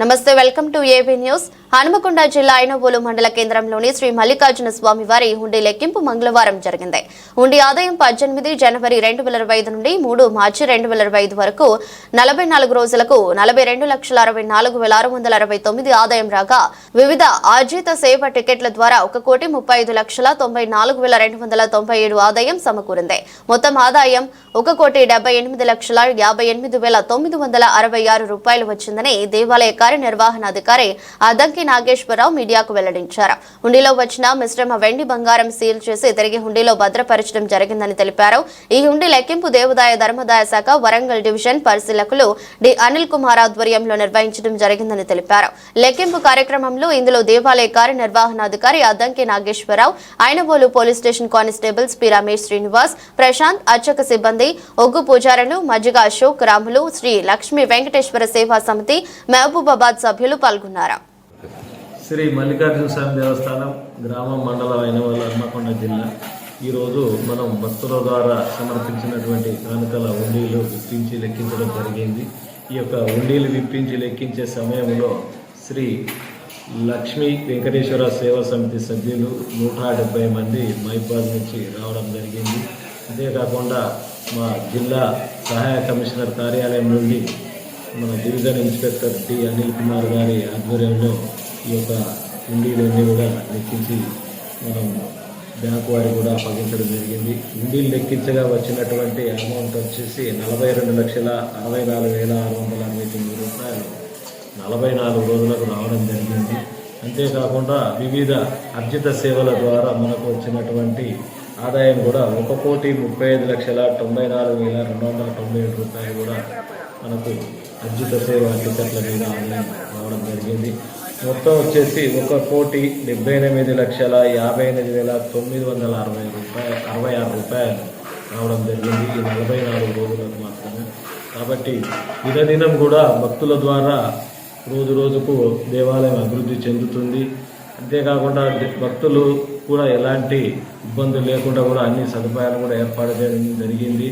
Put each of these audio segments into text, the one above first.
నమస్తే welcome to AB news. Hanumakonda జిల్లా ఐనవోలు మండల కేంద్రంలోని శ్రీ మల్లికార్జున స్వామి వారి హుండీ లెక్కింపు మంగళవారం జరిగింది. హుండీ ఆదాయం పద్దెనిమిది జనవరి రెండు వేల ఇరవై ఐదు నుండి మూడు మార్చి రెండు వేల ఇరవై ఐదు వరకు నలభై నాలుగు రోజులకు నలభై రెండు లక్షల అరవై నాలుగు వేల ఆరు వందల అరవై తొమ్మిది ఆదాయం రాగా వివిధ ఆర్జిత సేవ టికెట్ల ద్వారా ఒక కోటి ముప్పై ఐదు లక్షల తొంభై నాలుగు వేల రెండు వందల తొంభై ఏడు ఆదాయం సమకూరింది. మొత్తం ఆదాయం ఒక కోటి డెబ్బై ఎనిమిది లక్షల యాభై ఎనిమిది వేల తొమ్మిది వందల అరవై ఆరు రూపాయలు వచ్చిందని దేవాలయ కార్యనిర్వహణాధికారి అదంకి నాగేశ్వరరావు మీడియాకు వెల్లడించారు. హుండీలో వచ్చిన మిశ్రమ వెండి బంగారం సీల్ చేసి తిరిగి హుండీలో భద్రపరచడం జరిగిందని తెలిపారు. ఈ హుండీ లెక్కింపు దేవదాయ ధర్మదాయ శాఖ వరంగల్ డివిజన్ పరిశీలకులు డి. అనిల్ కుమార్ ఆధ్వర్యంలో నిర్వహించడం జరిగిందని తెలిపారు. లెక్కింపు కార్యక్రమంలో ఇందులో దేవాలయ కార్యనిర్వహణాధికారి Addanki Nageswararao Inavolu police station constables P Ramesh Srinivas Prashant అర్చక సిబ్బంది ఒగ్గు పూజారులు మజ్జిగ అశోక్ రాములు శ్రీ లక్ష్మీ వెంకటేశ్వర సేవా సమితి మహబూబాబాద్ సభ్యులు పాల్గొన్నారు. శ్రీ మల్లికార్జున స్వామి దేవస్థానం గ్రామం మండలం అయిన వాళ్ళ హన్మకొండ జిల్లా. ఈరోజు మనం భక్తుల ద్వారా సమర్పించినటువంటి కానుకల ఉండీలు విప్పించి లెక్కించడం జరిగింది. ఈ యొక్క ఉండీలు విప్పించి లెక్కించే సమయంలో శ్రీ లక్ష్మీ వెంకటేశ్వర సేవా సమితి సభ్యులు నూట డెబ్బై మంది మైపాల్ నుంచి రావడం జరిగింది. అంతేకాకుండా మా జిల్లా సహాయ కమిషనర్ కార్యాలయం నుండి మన division inspector T Anil Kumar గారి ఆధ్వర్యంలో ఈ యొక్క ఉండీలన్నీ కూడా లెక్కించి మనం బ్యాంకు వారికి కూడా అప్పగించడం జరిగింది. ఉండీలు లెక్కించగా వచ్చినటువంటి అమౌంట్ వచ్చేసి నలభై రెండు లక్షల అరవై నాలుగు వేల ఆరు వందల అరవై తొమ్మిది రూపాయలు నలభై నాలుగు రోజులకు రావడం జరిగింది. అంతేకాకుండా వివిధ అర్జిత సేవల ద్వారా మనకు వచ్చినటువంటి ఆదాయం కూడా ఒక కోటి ముప్పై ఐదు లక్షల తొంభై నాలుగు వేల రెండు వందల తొంభై ఏడు రూపాయలు కూడా మనకు అర్జిత సేవ టికెట్ల మీద ఆదాయం రావడం జరిగింది. మొత్తం వచ్చేసి ఒక కోటి డెబ్బై ఎనిమిది లక్షల యాభై ఎనిమిది వేల తొమ్మిది వందల అరవై రూపాయలు అరవై ఆరు రూపాయలు రావడం జరిగింది. ఈ నలభై నాలుగు రోజులకు మాత్రమే. కాబట్టి దినదినం కూడా భక్తుల ద్వారా రోజు రోజుకు దేవాలయం అభివృద్ధి చెందుతుంది. అంతేకాకుండా భక్తులు కూడా ఎలాంటి ఇబ్బందులు లేకుండా కూడా అన్ని సదుపాయాలు కూడా ఏర్పాటు చేయడం జరిగింది.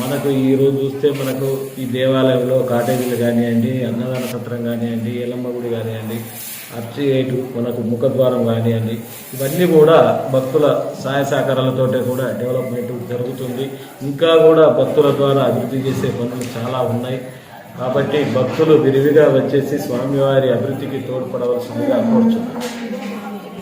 మనకు ఈ రోజు చూస్తే మనకు ఈ దేవాలయంలో కాటేజీలు కానివ్వండి అన్నదాన సత్రం కానివ్వండి ఎల్లమ్మ గుడి కానివ్వండి అర్చి ఏటు మనకు ముఖద్వారం కానివ్వండి ఇవన్నీ కూడా భక్తుల సహాయ సహకారాలతోటే కూడా డెవలప్మెంట్ జరుగుతుంది. ఇంకా కూడా భక్తుల ద్వారా అభివృద్ధి చేసే పనులు చాలా ఉన్నాయి. కాబట్టి భక్తులు విరివిగా వచ్చేసి స్వామివారి అభివృద్ధికి తోడ్పడవలసిందిగా కోరుచున్నారు